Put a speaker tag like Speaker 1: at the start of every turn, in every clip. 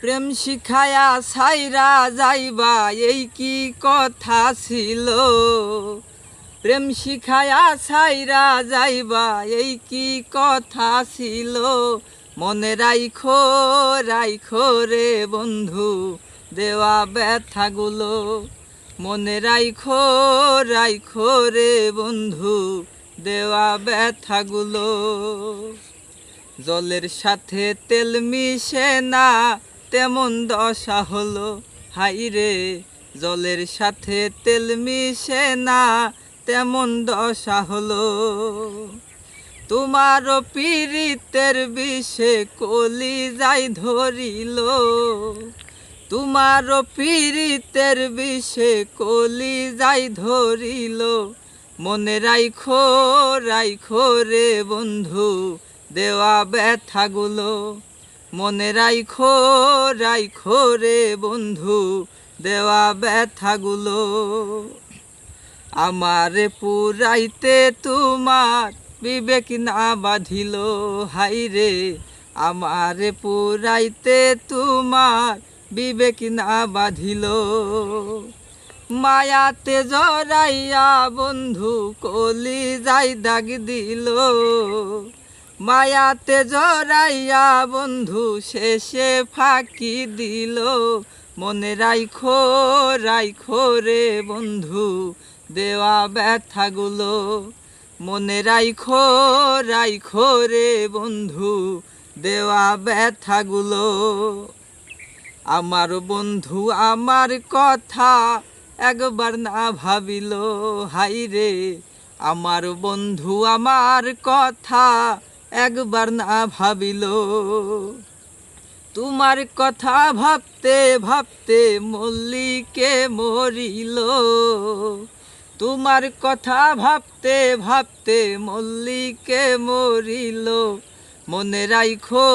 Speaker 1: প্রেম শিখায়া সাইরা যাইবা, এই কি কথা ছিল? প্রেম শিখায়া সাইরা যাইবা, এই কি কথা ছিল? মনে রাইখো রাইখো রে বন্ধু, দেওয়া ব্যথাগুলো। মনে রাইখো রাইখো রে বন্ধু, দেওয়া ব্যথাগুলো। জলের সাথে তেল মিশে না তেমন দশা হলো। হাই রে, জলের সাথে তেল মিশে না, তেমন দশা হলো। তোমার পীড়িতের বিষে কলি যাই ধরিল। তোমার পীড়িতের বিষে কলি যাই ধরিল। মনে রাইখো রাইখো রে বন্ধু, দেওয়া ব্যথাগুলো। মনে রাইখো রাইখো রে বন্ধু, দেওয়া ব্যথাগুলো। আমারে পুরাইতে তোমার বিবেক না বাঁধিল, হাই রে। আমারে পুরাইতে তোমার বিবেক না বাঁধিল। মায়াতে জড়াইয়া বন্ধু কলি যাই দাগ দিল। মায়াতে জড়াইয়া বন্ধু শেষে ফাঁকি দিল। মনে রাইখো রাইখো রে বন্ধু, দেওয়া ব্যথাগুলো। মনে রাইখো রাইখো রে বন্ধু, দেওয়া ব্যথাগুলো। আমার বন্ধু আমার কথা একবার না ভাবিল হাই রে আমার বন্ধু আমার কথা একবার না ভাবিল। তোমার কথা ভাবতে ভাবতে মল্লিকে মরিল। তোমার কথা ভাবতে ভাবতে মল্লিকে মরিল। মনে রাইখো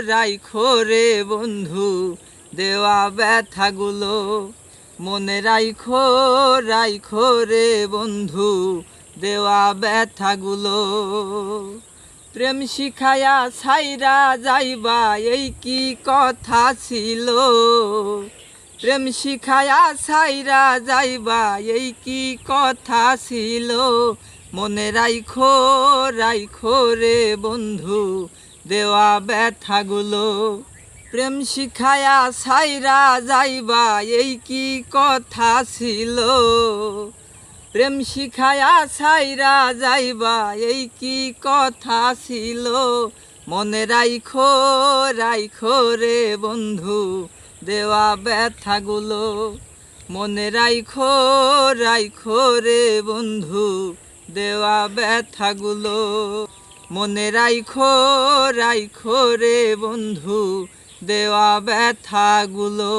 Speaker 1: রাইখো রে বন্ধু, দেওয়া ব্যথাগুলো। মনে রাইখো রাইখো রে বন্ধু, দেওয়া ব্যথাগুলো। প্রেম শিখায়া সাইরা যাইবা, এই কি কথা ছিল? প্রেম শিখায়া সাইরা যাইবা, এই কি কথা ছিল? মনে রাইখো রাইখো রে বন্ধু, দেওয়া ব্যথাগুলো। প্রেম শিখায়া সাইরা যাইবা, এই কি কথা ছিল? প্রেম শিখায়া সাইরা যাইবা, এই কি কথা ছিল? মনে রাইখো রাইখো রে বন্ধু, দেওয়া ব্যথাগুলো। মনে রাইখো রাইখো রে বন্ধু, দেওয়া ব্যথাগুলো। মনে রাইখো রাইখো রে বন্ধু, দেওয়া ব্যথাগুলো।